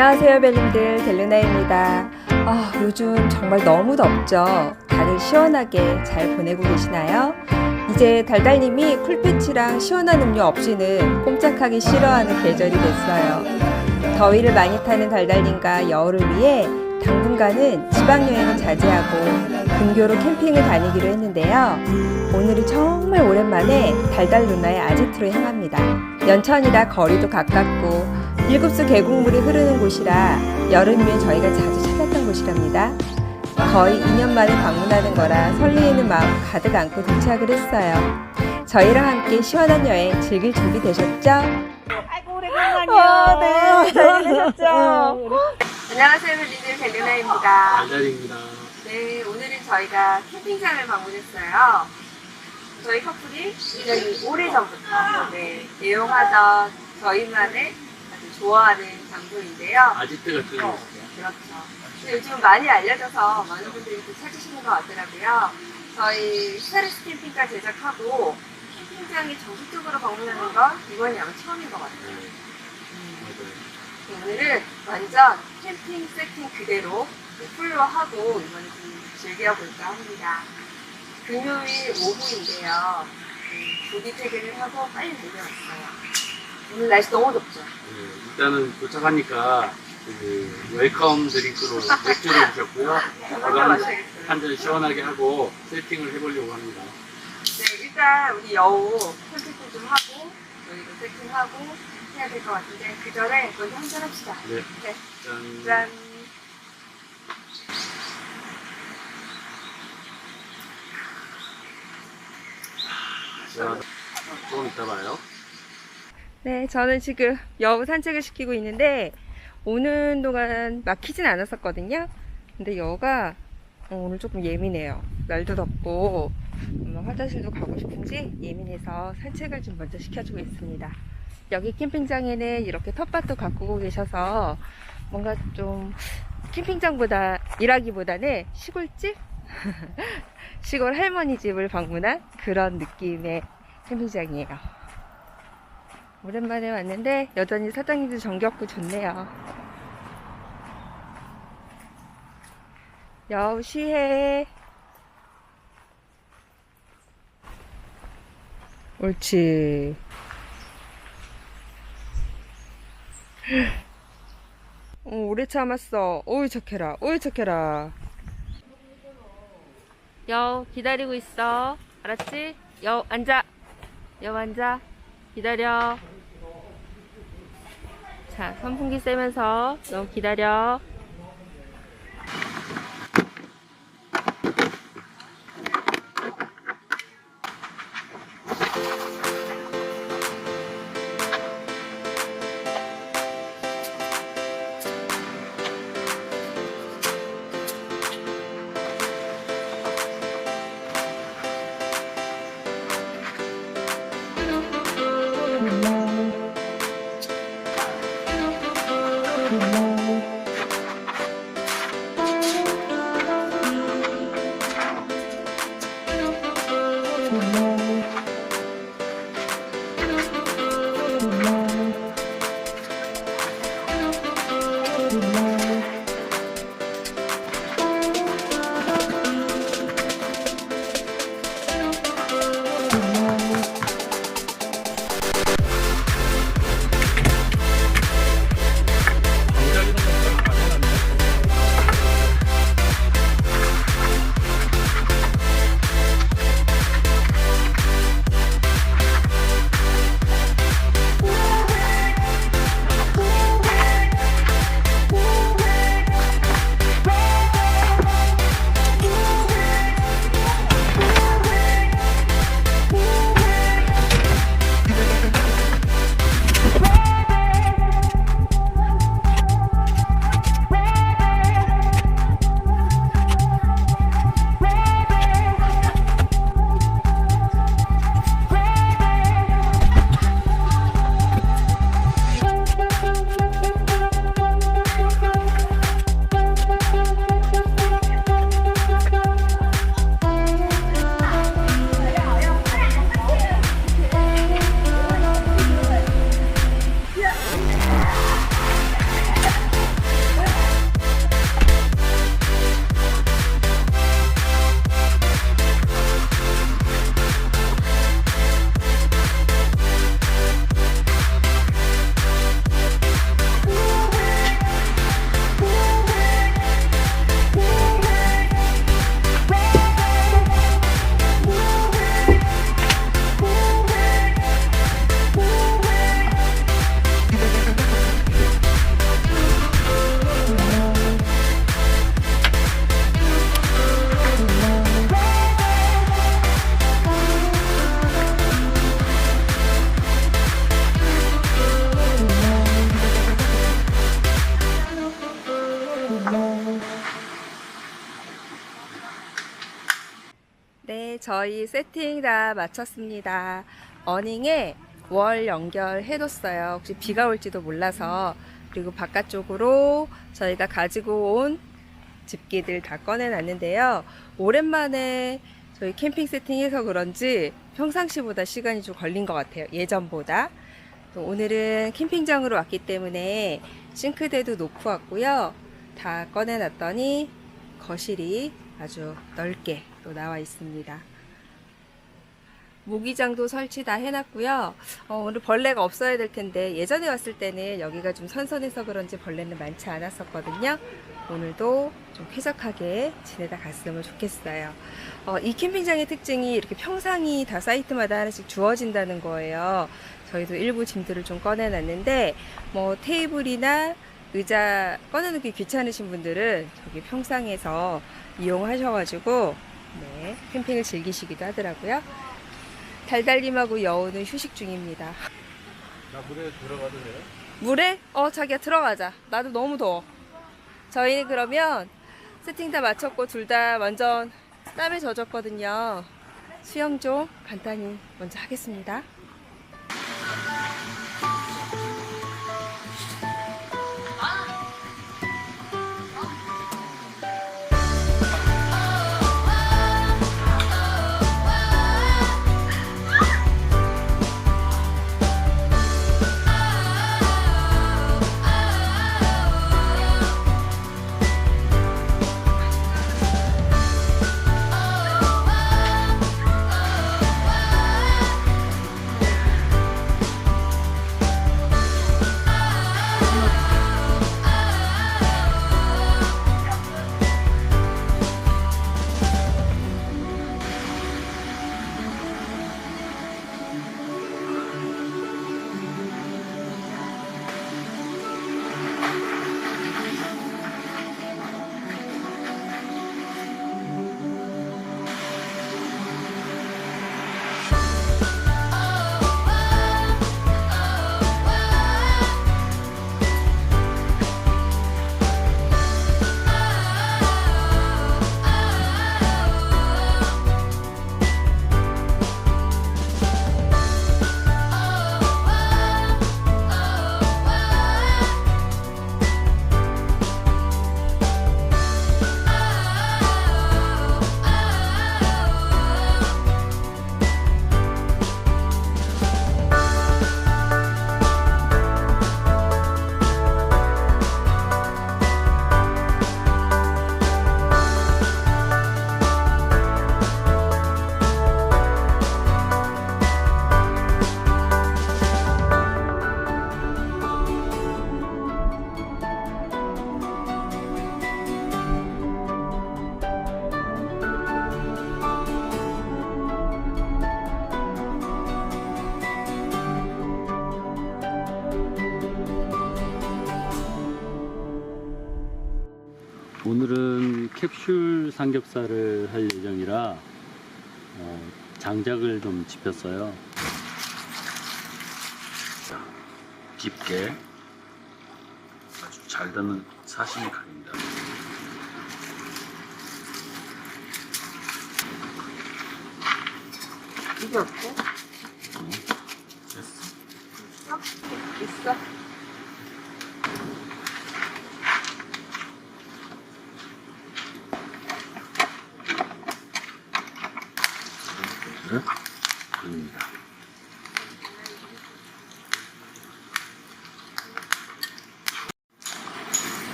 안녕하세요 벨님들 델루나입니다. 아, 요즘 정말 너무 덥죠? 다들 시원하게 잘 보내고 계시나요? 이제 달달님이 쿨패치랑 시원한 음료 없이는 꼼짝하기 싫어하는 계절이 됐어요. 더위를 많이 타는 달달님과 여울을 위해 당분간은 지방여행을 자제하고 근교로 캠핑을 다니기로 했는데요. 오늘은 정말 오랜만에 달달 누나의 아지트로 향합니다. 연천이라 거리도 가깝고 일급수 계곡물이 흐르는 곳이라 여름이면 저희가 자주 찾았던 곳이랍니다. 거의 2년 만에 방문하는 거라 설레이는 마음 가득 안고 도착을 했어요. 저희랑 함께 시원한 여행 즐길 준비 되셨죠? 아이고 오래간만이요. 아, 네. 잘 지내셨죠? 안녕하세요, 벨리들 벨리나입니다. 달달입니다. 네, 오늘은 저희가 캠핑장을 방문했어요. 저희 커플이 굉장히 오래전부터 네, 애용하던 저희만의 좋아하는 장소인데요. 아지트가 뜨는 어, 거 그렇죠. 근데 요즘 많이 알려져서 많은 분들이 또 찾으시는 것 같더라고요. 저희 스타레스 캠핑카 제작하고 캠핑장에 정식적으로 방문하는 건 이번이 아마 처음인 것 같아요. 맞아요. 오늘은 완전 캠핑 세팅 그대로 풀로 하고 이번에 좀 즐겨볼까 합니다. 금요일 오후인데요. 음, 조기 퇴근을 하고 빨리 내려왔어요. 오늘 날씨 너무 덥죠? 네, 일단은 도착하니까 그 웰컴 드링크로 맥주를 주셨고요. 먼저 그거. 한잔 시원하게 하고 세팅을 해보려고 합니다. 네, 일단 우리 여우 캠핑도 좀 하고 저희도 세팅하고 해야 될 것 같은데 그 전에 먼저 한잔 합시다. 네. 네, 짠. 짠. 자, 조금 이따 봐요. 네, 저는 지금 여우 산책을 시키고 있는데 오는 동안 막히진 않았었거든요. 근데 여우가 어, 오늘 조금 예민해요. 날도 덥고 뭐 화장실도 가고 싶은지 예민해서 산책을 좀 먼저 시켜주고 있습니다. 여기 캠핑장에는 이렇게 텃밭도 가꾸고 계셔서 뭔가 좀 캠핑장보다 일하기보다는 시골집? 시골 할머니 집을 방문한 그런 느낌의 캠핑장이에요. 오랜만에 왔는데 여전히 사장님도 정겹고 좋네요. 여우시해. 옳지. 어, 오래 참았어. 오이 착해라. 오이 착해라. 여우 기다리고 있어. 알았지? 여우 앉아. 여우 앉아. 기다려. 자, 선풍기 쐬면서 너무 기다려. 저희 세팅 다 마쳤습니다. 어닝에 월 연결해뒀어요. 혹시 비가 올지도 몰라서. 그리고 바깥쪽으로 저희가 가지고 온 집기들 다 꺼내놨는데요. 오랜만에 저희 캠핑 세팅해서 그런지 평상시보다 시간이 좀 걸린 것 같아요. 예전보다. 또 오늘은 캠핑장으로 왔기 때문에 싱크대도 놓고 왔고요. 다 꺼내놨더니 거실이 아주 넓게 또 나와 있습니다. 모기장도 설치 다 해놨고요. 어, 오늘 벌레가 없어야 될 텐데 예전에 왔을 때는 여기가 좀 선선해서 그런지 벌레는 많지 않았었거든요. 오늘도 좀 쾌적하게 지내다 갔으면 좋겠어요. 어, 이 캠핑장의 특징이 이렇게 평상이 다 사이트마다 하나씩 주어진다는 거예요. 저희도 일부 짐들을 좀 꺼내놨는데 뭐 테이블이나 의자 꺼내놓기 귀찮으신 분들은 저기 평상에서 이용하셔가지고 네, 캠핑을 즐기시기도 하더라고요. 달달님하고 여우는 휴식 중입니다. 나 물에 들어가도 돼요? 물에? 어, 자기야 들어가자. 나도 너무 더워. 저희는 그러면 세팅 다 마쳤고 둘 다 완전 땀에 젖었거든요. 수영 좀 간단히 먼저 하겠습니다. 장작을 좀 집혔어요. 자, 깊게 아주 잘 드는 사시미 각입니다. 이게 없고? 됐어. 있어.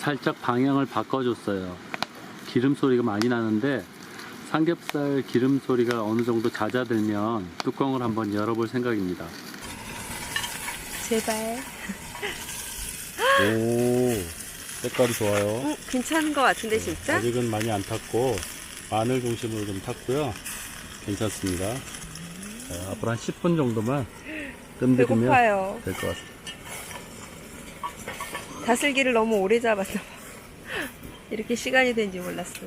살짝 방향을 바꿔줬어요. 기름 소리가 많이 나는데 삼겹살 기름 소리가 어느 정도 잦아들면 뚜껑을 한번 열어볼 생각입니다. 제발. 오, 색깔이 좋아요. 응, 괜찮은 것 같은데 진짜? 아직은 많이 안 탔고 마늘 중심으로 좀 탔고요. 괜찮습니다. 자, 앞으로 한 10분 정도만 뜸들이면. 될 것 같습니다. 다슬기를 너무 오래 잡았나 봐. 이렇게 시간이 된지 몰랐어.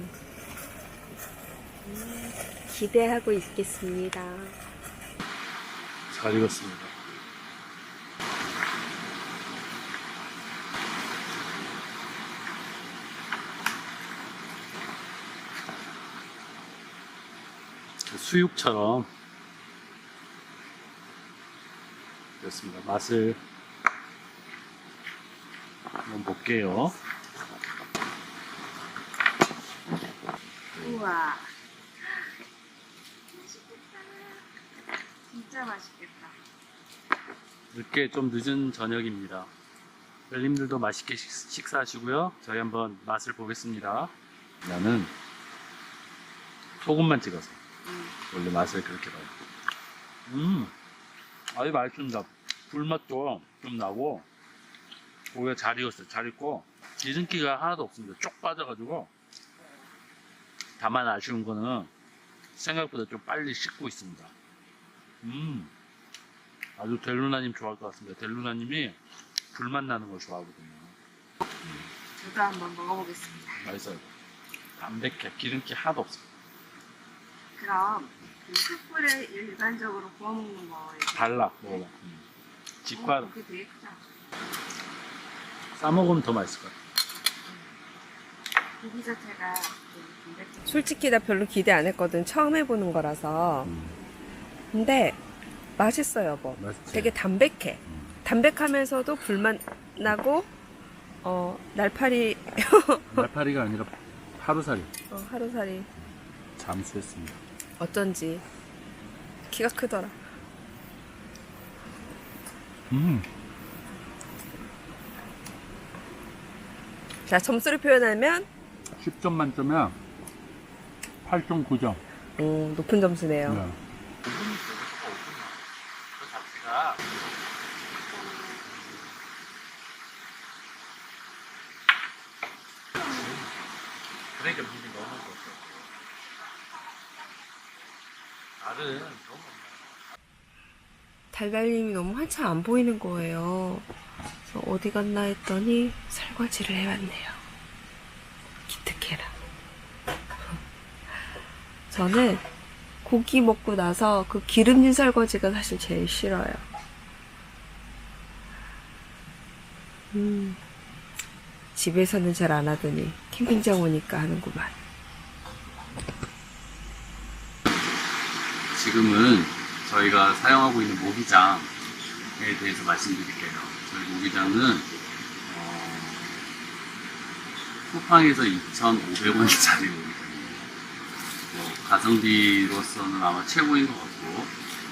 기대하고 있겠습니다. 잘 익었습니다. 수육처럼 됐습니다. 맛을 한번 볼게요. 우와. 진짜 맛있겠다. 늦게 좀 늦은 저녁입니다. 별님들도 맛있게 식- 식사하시고요. 저희 한번 맛을 보겠습니다. 나는 소금만 찍어서 원래 맛을 그렇게 봐요. 음, 아주 맛있습니다. 불맛도 좀 나고 고기가 잘 익었어요. 잘 익고 기름기가 하나도 없습니다. 쪽 빠져가지고 다만 아쉬운 거는 생각보다 좀 빨리 식고 있습니다. 음. 아주 델루나님 좋아할 것 같습니다. 델루나님이 불맛 나는 걸 좋아하거든요. 저도 한번 먹어보겠습니다. 맛있어요. 담백해. 기름기 하나도 없어요. 그럼 그 숯불에 일반적으로 구워 먹는 거예요. 달라. 먹어봐. 음. 직화 그게 되게 크죠? 싸먹으면 더 맛있을 것 같아요. 고기 자체가. 솔직히 나 별로 기대 안 했거든. 처음 해보는 거라서. 근데 맛있어요, 여보. 맛있지? 되게 담백해. 담백하면서도 불맛 나고, 어, 날파리, 날파리가 아니라 하루살이 어, 하루살이 잠수했습니다. 어쩐지 키가 크더라. 음. 자, 점수를 표현하면, 10점 만점에 8.9점. 음, 높은 점수네요. 네. 그러니까 물이 너무 좋았어. 알은 너무 달달님이 너무 한참 안 보이는 거예요. 그래서 어디 갔나 했더니 설거지를 해왔네요. 기특해라. 저는 고기 먹고 나서 그 기름진 설거지가 사실 제일 싫어요. 음, 집에서는 잘 안 하더니 캠핑장 오니까 하는구만. 지금은 저희가 사용하고 있는 모기장에 대해서 말씀드릴게요. 저희 모기장은 어, 쿠팡에서 2,500원짜리 모기장입니다. 뭐, 가성비로서는 아마 최고인 것 같고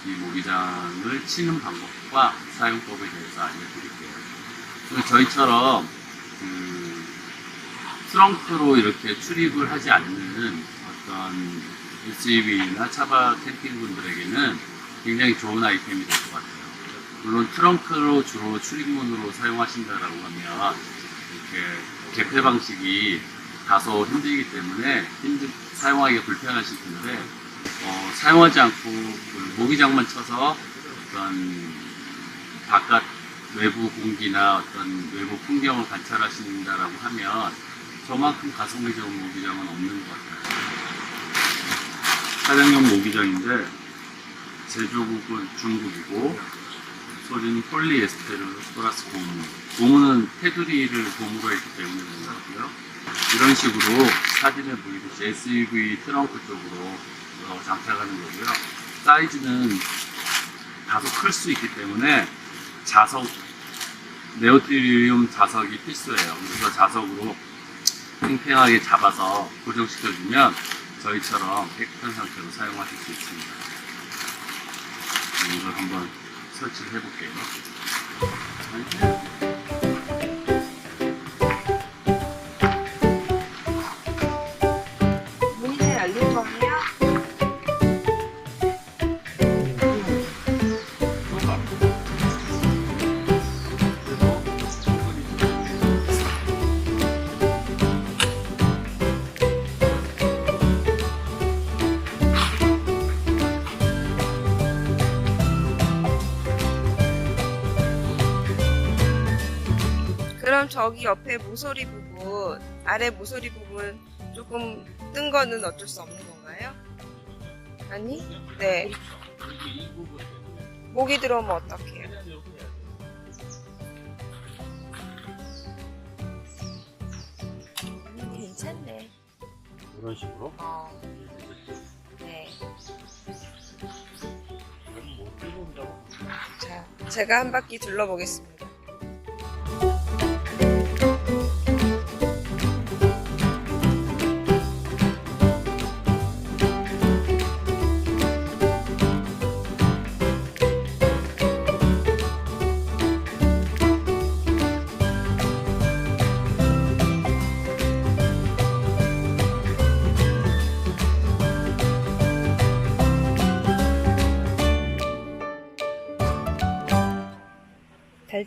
이 모기장을 치는 방법과 사용법에 대해서 알려드릴게요. 저희처럼 그 트렁크로 이렇게 출입을 하지 않는 어떤 SUV나 차박 캠핑 분들에게는 굉장히 좋은 아이템이 될 것 같아요. 물론 트렁크로 주로 출입문으로 사용하신다라고 하면 이렇게 개폐 방식이 다소 힘들기 때문에 힘들, 사용하기가 불편하실 텐데 어, 사용하지 않고 그 모기장만 쳐서 어떤 바깥 외부 공기나 어떤 외부 풍경을 관찰하신다라고 하면 저만큼 가성비 좋은 모기장은 없는 것 같아요. 차량용 모기장인데 제조국은 중국이고 소리는 폴리에스테르 플러스 고무. 고무는 테두리를 고무로 했기 때문에 같고요. 이런 식으로 사진에 보이듯이 SUV 트렁크 쪽으로 어, 장착하는 거고요. 사이즈는 다소 클 수 있기 때문에 자석 네오티리움 자석이 필수예요. 그래서 자석으로 팽팽하게 잡아서 고정시켜주면 저희처럼 깨끗한 상태로 사용하실 수 있습니다. 이걸 한번 설치를 해볼게요. 그럼 저기 옆에 모서리 부분, 아래 모서리 부분 조금 뜬 거는 어쩔 수 없는 건가요? 아니? 네. 모기 들어오면 어떡해요? 음, 괜찮네. 이런 식으로? 어. 네. 뭐? 자, 제가 한 바퀴 둘러보겠습니다.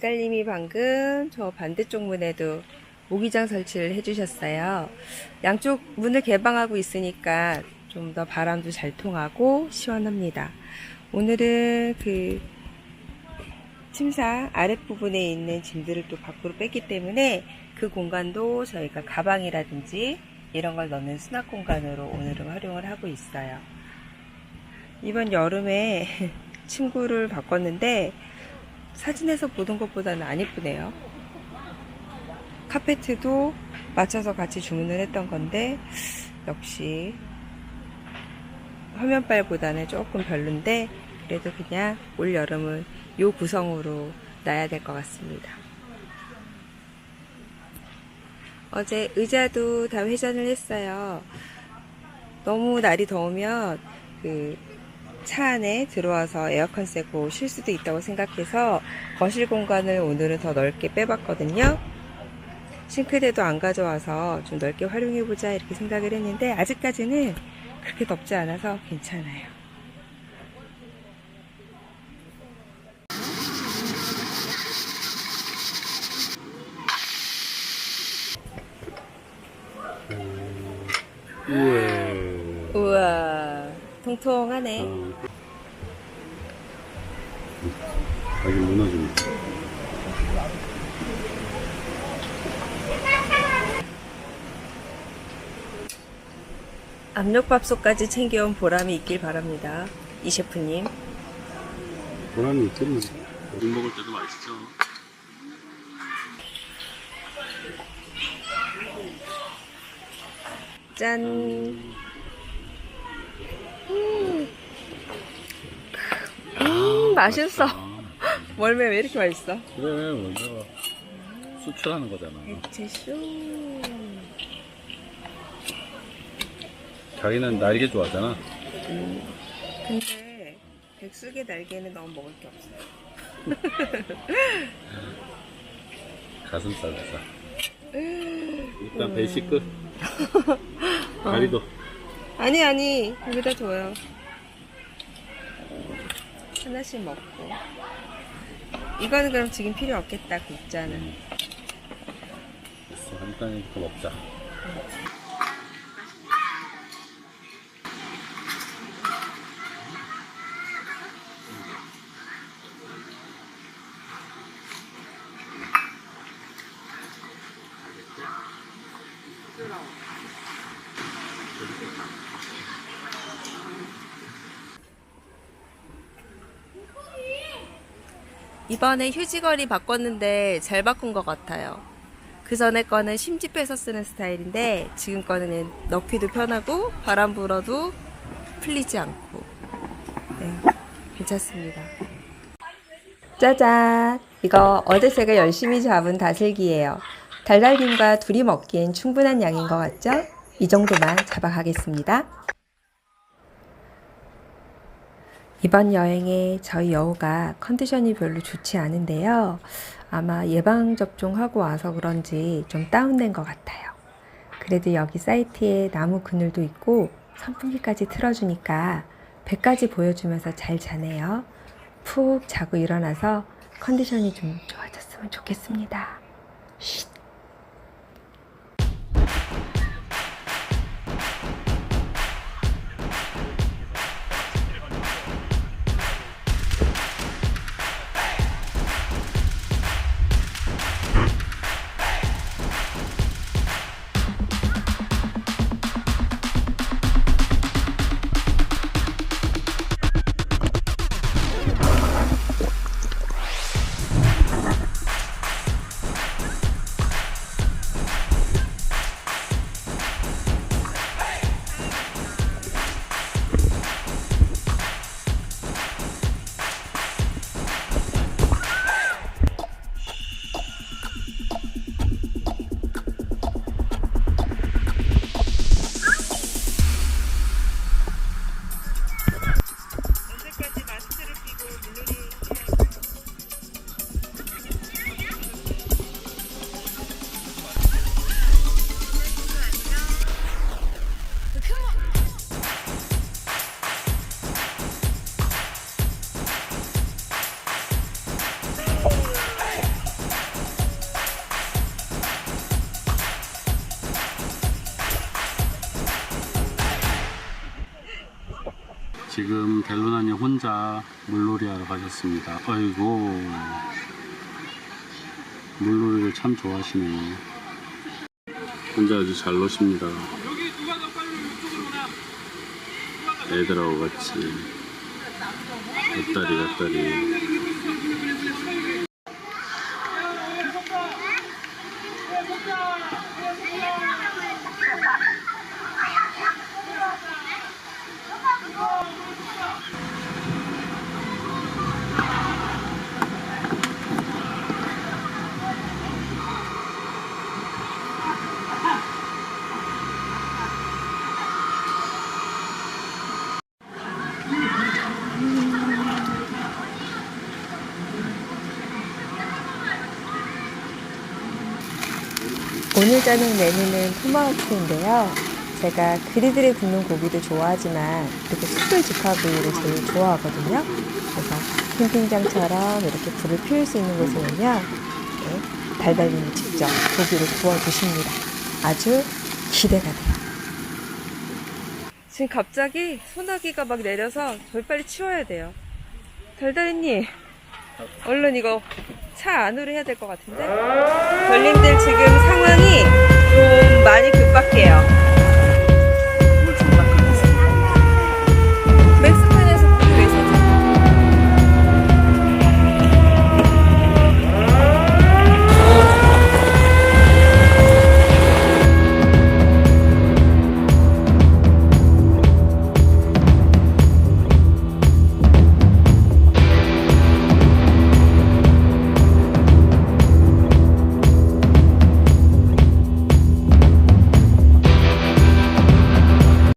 달달님이 방금 저 반대쪽 문에도 모기장 설치를 해주셨어요. 양쪽 문을 개방하고 있으니까 좀 더 바람도 잘 통하고 시원합니다. 오늘은 그 침상 아랫부분에 있는 짐들을 또 밖으로 뺐기 때문에 그 공간도 저희가 가방이라든지 이런 걸 넣는 수납 공간으로 오늘은 활용을 하고 있어요. 이번 여름에 침구를 바꿨는데 사진에서 보던 것보다는 안 이쁘네요. 카페트도 맞춰서 같이 주문을 했던 건데 역시 화면빨보다는 조금 별론데 그래도 그냥 올 여름은 요 구성으로 놔야 될 것 같습니다. 어제 의자도 다 회전을 했어요. 너무 날이 더우면 그 차 안에 들어와서 에어컨 쐬고 쉴 수도 있다고 생각해서 거실 공간을 오늘은 더 넓게 빼봤거든요. 싱크대도 안 가져와서 좀 넓게 활용해보자 이렇게 생각을 했는데 아직까지는 그렇게 덥지 않아서 괜찮아요. 우에. 우와, 통통하네. 아, 이게 무너집니다. 압력밥솥까지 챙겨온 보람이 있길 바랍니다. 이 셰프님. 보람이 있겠네. 국 먹을 때도 맛있죠. 짠. 음, 음 맛있어. 월매 왜 이렇게 맛있어? 그래, 먼저 수출하는 거잖아. 액체쇼. 자기는 날개 좋아하잖아. 근데 백숙의 날개는 너무 먹을 게 없어요. 가슴살 싸. 일단 베이식 끝. 다리도. 아니 아니 여기다 줘요. 하나씩 먹고. 이거는 그럼 지금 필요 없겠다 그 국자는. 됐어. 한 단이부터 먹자. 이번에 휴지거리 바꿨는데 잘 바꾼 것 같아요. 그 전에 거는 심집해서 쓰는 스타일인데 지금 거는 넣기도 편하고 바람 불어도 풀리지 않고 네, 괜찮습니다. 짜잔! 이거 어제 제가 열심히 잡은 다슬기예요. 달달김과 둘이 먹기엔 충분한 양인 것 같죠? 이 정도만 잡아가겠습니다. 이번 여행에 저희 여우가 컨디션이 별로 좋지 않은데요. 아마 예방접종하고 와서 그런지 좀 다운된 것 같아요. 그래도 여기 사이트에 나무 그늘도 있고 선풍기까지 틀어주니까 배까지 보여주면서 잘 자네요. 푹 자고 일어나서 컨디션이 좀 좋아졌으면 좋겠습니다. 쉿. 물놀이 하러 가셨습니다. 아이고. 물놀이를 참 좋아하시네. 혼자 아주 잘 노십니다. 애들하고 같이. 곁다리, 곁다리. 오늘 저녁 메뉴는 토마호크인데요. 제가 그리들에 굽는 고기도 좋아하지만 이렇게 숯불 직화구이를 제일 좋아하거든요. 그래서 캠핑장처럼 이렇게 불을 피울 수 있는 곳에는요. 네, 달달님이 직접 고기를 구워주십니다. 아주 기대가 돼요. 지금 갑자기 소나기가 막 내려서 저희 빨리 치워야 돼요. 달달이님, 얼른 이거 차 안으로 해야 될 것 같은데. 별님들 지금 상황이 좀 많이 급박해요.